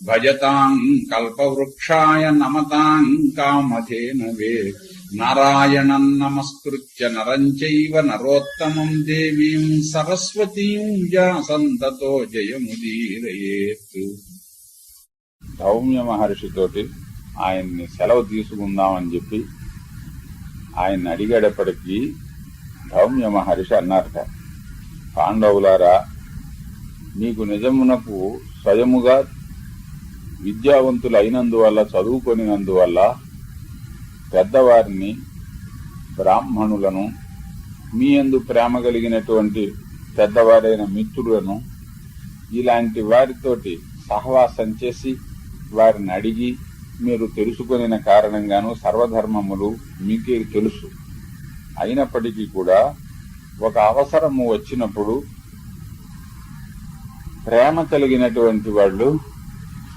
భజతాం కల్పవృక్షాయ నమతాం కామధేనవే నారాయణం నమస్కృత్య నరం చైవ నరోత్తమం దేవీం సరస్వతీం వ్యాసంతతో జయముదీరయేత్ సౌమ్య మహర్షితోటి ఆయన్ని సెలవు తీసుకుందామని చెప్పి ఆయన్ని అడిగేటప్పటికీ ధౌమ్య మహర్షి అన్నారట పాండవులారా మీకు నిజమునకు స్వయముగా విద్యావంతులు అయినందువల్ల చదువుకొనినందువల్ల పెద్దవారిని బ్రాహ్మణులను మీ ఎందు ప్రేమ కలిగినటువంటి పెద్దవారైన మిత్రులను ఇలాంటి వారితోటి సహవాసం చేసి వారిని అడిగి మీరు తెలుసుకొనిన కారణంగాను సర్వధర్మములు మీకే తెలుసు. అయినప్పటికీ కూడా ఒక అవసరము వచ్చినప్పుడు ప్రేమ కలిగినటువంటి వాళ్ళు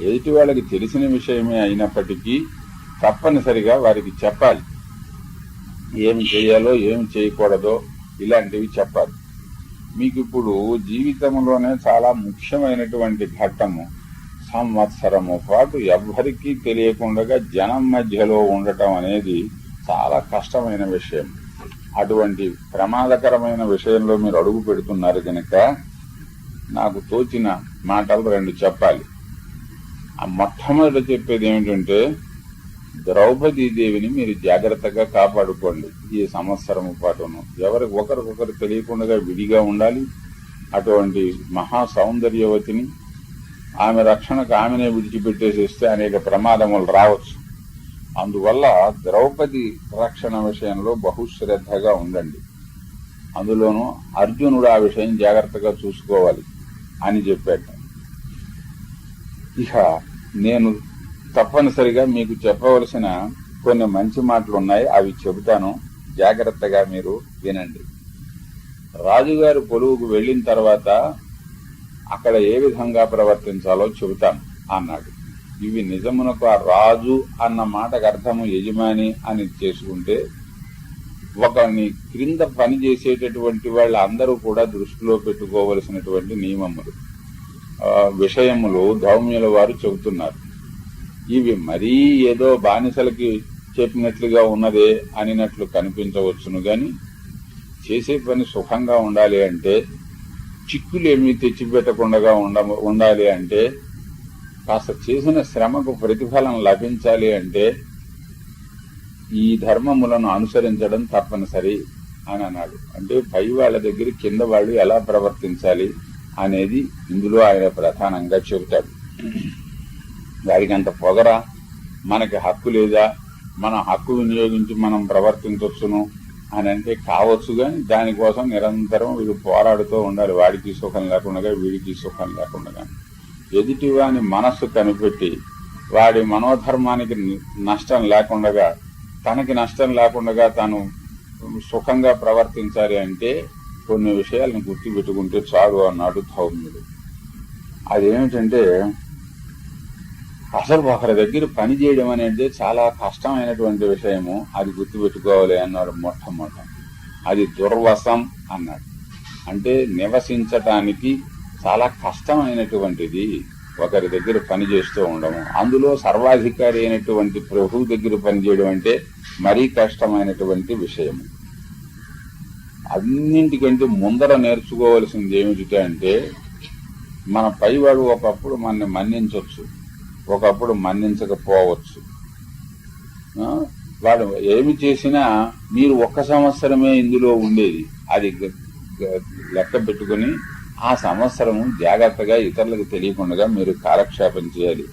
ఎదుటి వాళ్ళకి తెలిసిన విషయమే అయినప్పటికీ తప్పనిసరిగా వారికి చెప్పాలి. ఏమి చేయాలో ఏమి చేయకూడదో ఇలాంటివి చెప్పాలి. మీకు ఇప్పుడు జీవితంలోనే చాలా ముఖ్యమైనటువంటి ఘట్టము. సంవత్సరము పాటు ఎవ్వరికీ తెలియకుండా జనం మధ్యలో ఉండటం అనేది చాలా కష్టమైన విషయం. అటువంటి ప్రమాదకరమైన విషయంలో మీరు అడుగు పెడుతున్నారు కనుక నాకు తోచిన మాటలు రెండు చెప్పాలి. ఆ మొట్టమొదట చెప్పేది ఏమిటంటే ద్రౌపదీదేవిని మీరు జాగ్రత్తగా కాపాడుకోండి ఈ సంవత్సరం పాటును. ఎవరికి ఒకరికొకరు తెలియకుండా విడిగా ఉండాలి. అటువంటి మహా సౌందర్యవతిని ఆమె రక్షణకు ఆమెనే విడిచిపెట్టేసేస్తే అనేక ప్రమాదములు రావచ్చు. అందువల్ల ద్రౌపది రక్షణ విషయంలో బహుశ్రద్ధగా ఉండండి. అందులోనూ అర్జునుడు ఆ విషయం జాగ్రత్తగా చూసుకోవాలి అని చెప్పాడు. ఇహ నేను తప్పనిసరిగా మీకు చెప్పవలసిన కొన్ని మంచి మాటలు ఉన్నాయి. అవి చెబుతాను. జాగ్రత్తగా మీరు వినండి. రాజుగారి పొలువుకు వెళ్ళిన తర్వాత అక్కడ ఏ విధంగా ప్రవర్తించాలో చెబుతాను అన్నాడు. ఇవి నిజమునకు ఆ రాజు అన్న మాటకు అర్థము యజమాని అని చేసుకుంటే ఒకని క్రింద పని చేసేటటువంటి వాళ్ళందరూ కూడా దృష్టిలో పెట్టుకోవలసినటువంటి నియమములు. విషయములు ధౌమ్యుల వారు చెబుతున్నారు. ఇవి మరీ ఏదో బానిసలకి చెప్పినట్లుగా ఉన్నదే అనినట్లు కనిపించవచ్చును గాని చేసే పని సుఖంగా ఉండాలి అంటే చిక్కులేమీ తెచ్చిపెట్టకుండా ఉండ ఉండాలి అంటే కాస్త చేసిన శ్రమకు ప్రతిఫలం లభించాలి అంటే ఈ ధర్మములను అనుసరించడం తప్పనిసరి అని అన్నాడు. అంటే పై వాళ్ళ దగ్గర కింద వాళ్ళు ఎలా ప్రవర్తించాలి? అనేది ఇందులో ఆయన ప్రధానంగా చెబుతాడు. వారికి అంత పొగర? మనకి హక్కు లేదా? మన హక్కు వినియోగించి మనం ప్రవర్తించవచ్చును అని అంటే కావచ్చు కానీ దానికోసం నిరంతరం వీడు పోరాడుతూ ఉండాలి. వాడికి సుఖం లేకుండా వీడికి సుఖం లేకుండా ఎదుటి వాని మనస్సు కనిపెట్టి వాడి మనోధర్మానికి నష్టం లేకుండా తనకి నష్టం లేకుండా తాను సుఖంగా ప్రవర్తించాలి అంటే కొన్ని విషయాలను గుర్తుపెట్టుకుంటే చాలు అన్నాడు ధౌమ్యుడు. అదేమిటంటే అసలు ఒకరి దగ్గర పని చేయడం అనేది చాలా కష్టమైనటువంటి విషయము అది గుర్తుపెట్టుకోవాలి అన్నాడు మొట్టమొదట. అది దుర్వసం అన్నాడు. అంటే నివసించటానికి చాలా కష్టమైనటువంటిది ఒకరి దగ్గర పని చేస్తూ ఉండము అందులో సర్వాధికారి అయినటువంటి ప్రభు దగ్గర పనిచేయడం అంటే మరీ కష్టమైనటువంటి విషయము. అన్నింటికంటే ముందర నేర్చుకోవలసింది ఏమిటి అంటే మన పైవాడు ఒకప్పుడు మనని మన్నించవచ్చు ఒకప్పుడు మన్నించకపోవచ్చు. వాడు ఏమి చేసినా మీరు ఒక్క సంవత్సరమే ఇందులో ఉండేది. అది లెక్క పెట్టుకుని ఆ సంవత్సరం జాగ్రత్తగా ఇతరులకు తెలియకుండా మీరు కాలక్షేపం చేయాలి.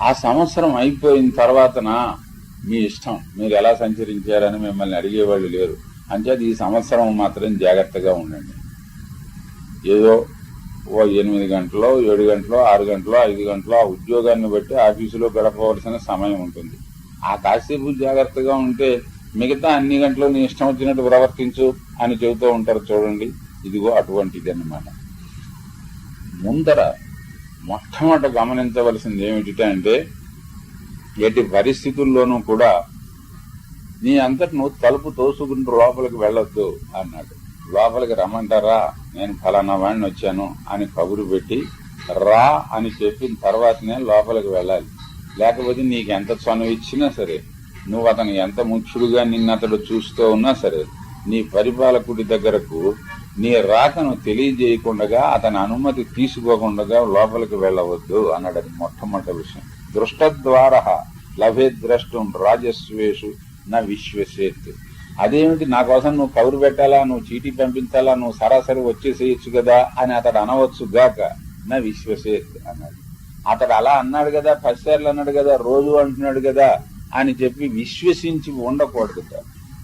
ఆ సంవత్సరం అయిపోయిన తర్వాతన మీ ఇష్టం. మీరు ఎలా సంచరించారని మిమ్మల్ని అడిగేవాళ్ళు లేరు. అంచేది ఈ సంవత్సరం మాత్రం జాగ్రత్తగా ఉండండి. ఏదో ఓ ఎనిమిది గంటలో ఏడు గంటలో ఆరు గంటలో ఐదు గంటలో ఆ ఉద్యోగాన్ని బట్టి ఆఫీసులో గడపవలసిన సమయం ఉంటుంది. ఆ కాసేపు జాగ్రత్తగా ఉంటే మిగతా అన్ని గంటలు నీ ఇష్టం వచ్చినట్టు ప్రవర్తించు అని చెబుతూ ఉంటారు చూడండి. ఇదిగో అటువంటిది అన్నమాట ముందర మొట్టమొదట గమనించవలసింది ఏమిటి అంటే ఎట్టి పరిస్థితుల్లోనూ కూడా నీ అంతటి నువ్వు తలుపు తోసుకుంటూ లోపలికి వెళ్ళొద్దు అన్నాడు. లోపలికి రమ్మంటారా? నేను ఫలానా వాడిని వచ్చాను అని కబురు పెట్టి రా అని చెప్పిన తర్వాతనే లోపలికి వెళ్ళాలి. లేకపోతే నీకు ఎంత చనువు ఇచ్చినా సరే నువ్వు అతను ఎంత ముఖ్యుడుగా నిన్నతడు అతడు చూస్తూ ఉన్నా సరే నీ పరిపాలకుడి దగ్గరకు నీ రాకను తెలియజేయకుండా అతని అనుమతి తీసుకోకుండా లోపలికి వెళ్ళవద్దు అన్నాడు అది మొట్టమొదటి విషయం. దృష్టద్వార లభే ద్రష్టం రాజస్వేషు నా విశ్వసేత్ అదేమిటి? నా కోసం నువ్వు కౌరు పెట్టాలా? నువ్వు చీటీ పంపించాలా? నువ్వు సరాసరి వచ్చేసేయచ్చు కదా అని అతడు అనవచ్చు గాక నా విశ్వసేత్ అన్నాడు. అతడు అలా అన్నాడు కదా పదిసార్లు అన్నాడు కదా రోజు అంటున్నాడు కదా అని చెప్పి విశ్వసించి ఉండకూడదు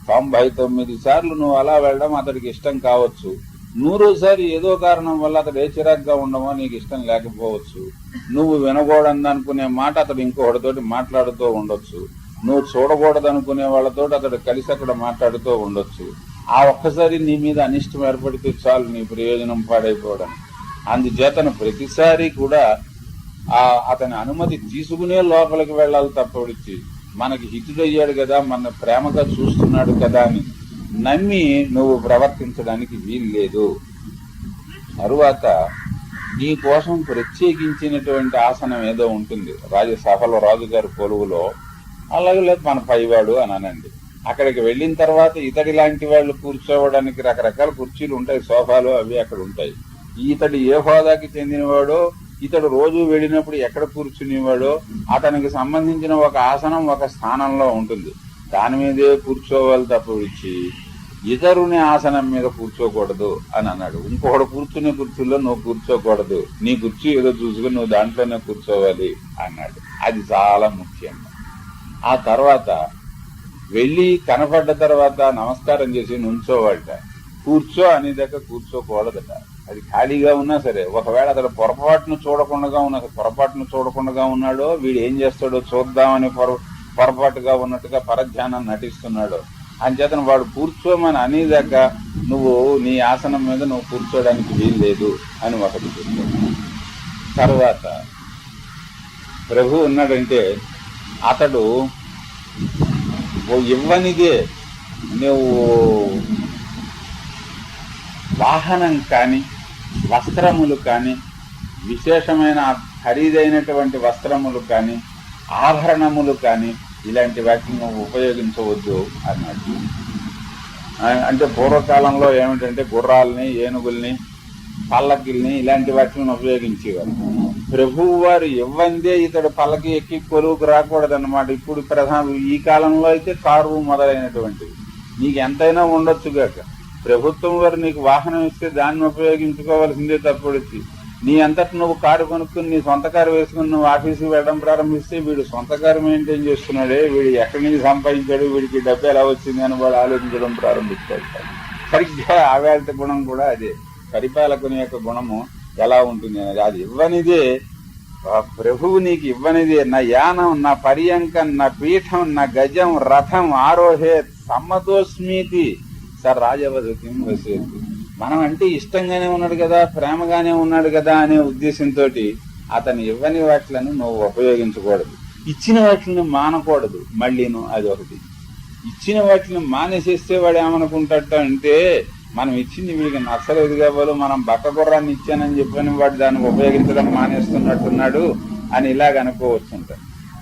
తొంభై తొమ్మిది సార్లు నువ్వు అలా వెళ్ళడం అతడికి ఇష్టం కావచ్చు. నూరోసారి ఏదో కారణం వల్ల అతడు ఏ చిరాగ్గా ఉండమో నీకు ఇష్టం లేకపోవచ్చు. నువ్వు వినకూడదు అనుకునే మాట అతడు ఇంకొకటితోటి మాట్లాడుతూ ఉండొచ్చు. నువ్వు చూడకూడదు అనుకునే వాళ్ళతో అతడు కలిసి అక్కడ మాట్లాడుతూ ఉండొచ్చు. ఆ ఒక్కసారి నీ మీద అనిష్టం ఏర్పడితే చాలు నీ ప్రయోజనం పాడైపోవడం. అందుచేతను ప్రతిసారి కూడా ఆ అతని అనుమతి తీసుకునే లోపలికి వెళ్ళాలి తప్పడిచ్చి మనకి హితుడయ్యాడు కదా మన ప్రేమగా చూస్తున్నాడు కదా అని నమ్మి నువ్వు ప్రవర్తించడానికి వీలు లేదు తరువాత నీ కోసం ప్రత్యేకించినటువంటి ఆసనం ఏదో ఉంటుంది. రాజసభలో రాజుగారు కొలువులో అలాగే లేదు మన పైవాడు అని అనండి అక్కడికి వెళ్ళిన తర్వాత ఇతడి లాంటి వాళ్ళు కూర్చోవడానికి రకరకాల కుర్చీలు ఉంటాయి సోఫాలు అవి అక్కడ ఉంటాయి. ఇతడు ఏ హోదాకి చెందినవాడో ఇతడు రోజు వెళ్ళినప్పుడు ఎక్కడ కూర్చునేవాడో అతనికి సంబంధించిన ఒక ఆసనం ఒక స్థానంలో ఉంటుంది. దాని మీదే కూర్చోవాలి తప్ప ఇచ్చి ఇతరుని ఆసనం మీద కూర్చోకూడదు అని అన్నాడు. ఇంకొకడు కూర్చునే కుర్చీలో నువ్వు కూర్చోకూడదు. నీ కుర్చీ ఏదో చూసుకుని నువ్వు దాంట్లోనే కూర్చోవాలి అన్నాడు. అది చాలా ముఖ్యం. ఆ తర్వాత వెళ్ళి కనపడ్డ తర్వాత నమస్కారం చేసి నుంచోవాడట కూర్చో అనేదాకా కూర్చోకూడదట. అది ఖాళీగా ఉన్నా సరే ఒకవేళ అతడు పొరపాటును చూడకుండా ఉన్న పొరపాటును చూడకుండా ఉన్నాడో వీడు ఏం చేస్తాడో చూద్దామని పొర పొరపాటుగా ఉన్నట్టుగా పరధ్యానం నటిస్తున్నాడు అంచేతను వాడు కూర్చోమని అనేదాకా నువ్వు నీ ఆసనం మీద నువ్వు కూర్చోడానికి వీలు లేదు అని ఒకటి చెప్తాడు తర్వాత ప్రభు ఉన్నాడంటే అతడు ఇవ్వనిదే నువ్వు వాహనం కానీ వస్త్రములు కానీ విశేషమైన ఖరీదైనటువంటి వస్త్రములు కానీ ఆభరణములు కానీ ఇలాంటి వాటిని నువ్వు ఉపయోగించవద్దు అన్నాడు. అంటే పూర్వకాలంలో ఏమిటంటే గుర్రాలని ఏనుగుల్ని పల్లకిల్ని ఇలాంటి వాటిని ఉపయోగించేవారు. ప్రభువు వారు ఇవ్వందే ఇతడు పల్లకి ఎక్కి కొలువుకు రాకూడదన్నమాట. ఇప్పుడు ప్రధాన ఈ కాలంలో అయితే కారు మొదలైనటువంటివి నీకు ఎంతైనా ఉండొచ్చు గాక ప్రభుత్వం వారు నీకు వాహనం ఇస్తే దాన్ని ఉపయోగించుకోవాల్సిందే తప్పొచ్చి నీ అంతటి నువ్వు కారు కొనుక్కుని నీ సొంత కారు వేసుకుని నువ్వు ఆఫీసుకి వెళ్ళడం ప్రారంభిస్తే వీడు సొంత కారు మెయింటైన్ చేస్తున్నాడే. వీడు ఎక్కడి నుంచి సంపాదించాడు? వీడికి డబ్బు ఎలా వచ్చింది అని వాడు ఆలోచించడం ప్రారంభిస్తాడు. సరిగ్గా ఆవేళ గుణం కూడా అదే. పరిపాలకుని యొక్క గుణము ఎలా ఉంటుంది అనేది. అది ఇవ్వనిదే. ప్రభువు నీకు ఇవ్వనిది. నా యానం నా పర్యంకం నా పీఠం నా గజం రథం ఆరోహే సమ్మతోస్మీతి సార్ రాజవధుకి వసేది మనం అంటే ఇష్టంగానే ఉన్నాడు కదా ప్రేమగానే ఉన్నాడు కదా అనే ఉద్దేశంతో అతను ఇవ్వని వాటిలను నువ్వు ఉపయోగించకూడదు. ఇచ్చిన వాటిని మానకూడదు. మళ్ళీను అది ఒకటి. ఇచ్చిన వాటిని మానేసేస్తే వాడు ఏమనుకుంటాడు అంటే మనం ఇచ్చింది వీడికి నచ్చలేదు కాబట్టి మనం బక్క గుర్రాన్ని ఇచ్చానని చెప్పని వాడు దాన్ని ఉపయోగించడం మానేస్తున్నట్టున్నాడు అని ఇలాగ అనుకోవచ్చు అంట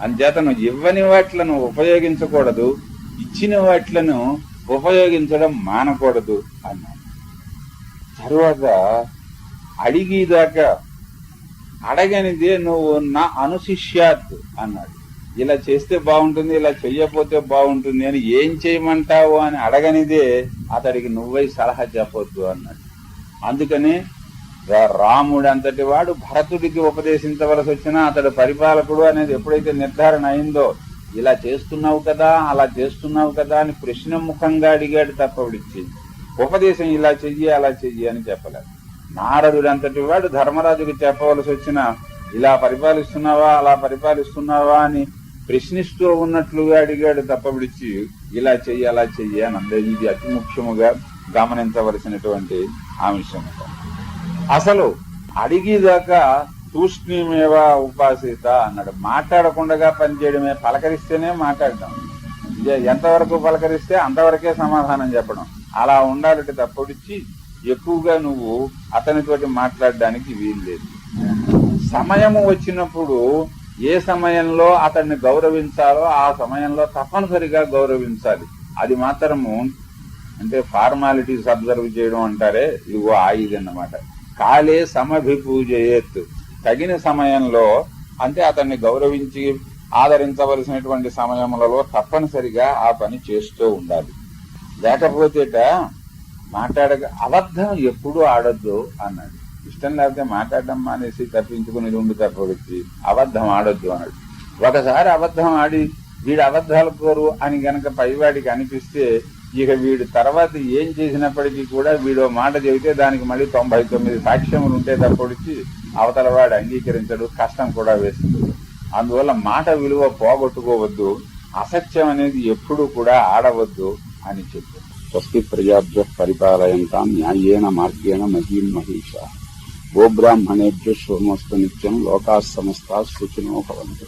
అంచేత నువ్వు ఇవ్వని వాటిలను ఉపయోగించకూడదు ఇచ్చిన వాటిలను ఉపయోగించడం మానకూడదు అన్నాడు. తరువాత అడిగిదాకా అడగనిదే నువ్వు నా అనుశిష్యాత్ అన్నాడు. ఇలా చేస్తే బాగుంటుంది ఇలా చెయ్యపోతే బాగుంటుంది అని ఏం చేయమంటావు అని అడగనిదే అతడికి నువ్వై సలహా చెప్పొద్దు అన్నాడు. అందుకని రాముడు అంతటి వాడు భరతుడికి ఉపదేశించవలసి వచ్చినా అతడు పరిపాలకుడు అనేది ఎప్పుడైతే నిర్ధారణ అయిందో ఇలా చేస్తున్నావు కదా అలా చేస్తున్నావు కదా అని ప్రశ్న ముఖంగా అడిగాడు తప్ప విడిచి ఉపదేశం ఇలా చెయ్యి అలా చెయ్యి అని చెప్పలేదు. నారదుడు అంతటి వాడు ధర్మరాజుకి చెప్పవలసి వచ్చిన ఇలా పరిపాలిస్తున్నావా అలా పరిపాలిస్తున్నావా అని ప్రశ్నిస్తూ ఉన్నట్లుగా అడిగాడు తప్ప విడిచి ఇలా చెయ్యి అలా చెయ్యి అని అందరూ ఇది అతి ముఖ్యముగా గమనించవలసినటువంటి అంశం అసలు అడిగేదాకా తూష్ణీమేవా ఉపాసిత అన్నాడు. మాట్లాడకుండా పనిచేయడమే. పలకరిస్తేనే మాట్లాడడం ఇదే ఎంతవరకు పలకరిస్తే అంతవరకే సమాధానం చెప్పడం. అలా ఉండాలంటే తప్పొడిచి ఎక్కువగా నువ్వు అతనితోటి మాట్లాడడానికి వీలు లేదు సమయము వచ్చినప్పుడు ఏ సమయంలో అతన్ని గౌరవించాలో ఆ సమయంలో తప్పనిసరిగా గౌరవించాలి. అది మాత్రము అంటే ఫార్మాలిటీస్ అబ్జర్వ్ చేయడం అంటారే ఇదిగో ఆ అన్నమాట. కాలే సమభిపూజయేత్. తగిన సమయంలో అంటే అతన్ని గౌరవించి ఆదరించవలసినటువంటి సమయములలో తప్పనిసరిగా ఆ పని చేస్తూ ఉండాలి. లేకపోతేట మాట్లాడక అబద్ధం ఎప్పుడూ ఆడద్దు అన్నాడు. ఇష్టం లేకపోతే మాట్లాడడం మానేసి తప్పించుకుని ఉండి తప్పొచ్చి అబద్ధం ఆడొద్దు అన్నాడు. ఒకసారి అబద్ధం ఆడి వీడు అబద్ధాలు కోరు అని గనక పైవాడికి అనిపిస్తే ఇక వీడు తర్వాత ఏం చేసినప్పటికీ కూడా వీడు మాట చెబితే దానికి మళ్ళీ తొంభై తొమ్మిది సాక్ష్యములు ఉంటే తప్పొడిచి అవతల వాడు అంగీకరించడు కష్టం కూడా వేస్తుంది. అందువల్ల మాట విలువ పోగొట్టుకోవద్దు అసత్యం అనేది ఎప్పుడూ కూడా ఆడవద్దు అని చెప్పారు స్వస్తి ప్రజాభ్య పరిపాలయంతా న్యాయేన మార్గేణ మహీం మహిష. గోబ్రాహ్మణేభ్య శుభమస్తు నిత్యం లోకా సమస్త సుఖినో భవంతు.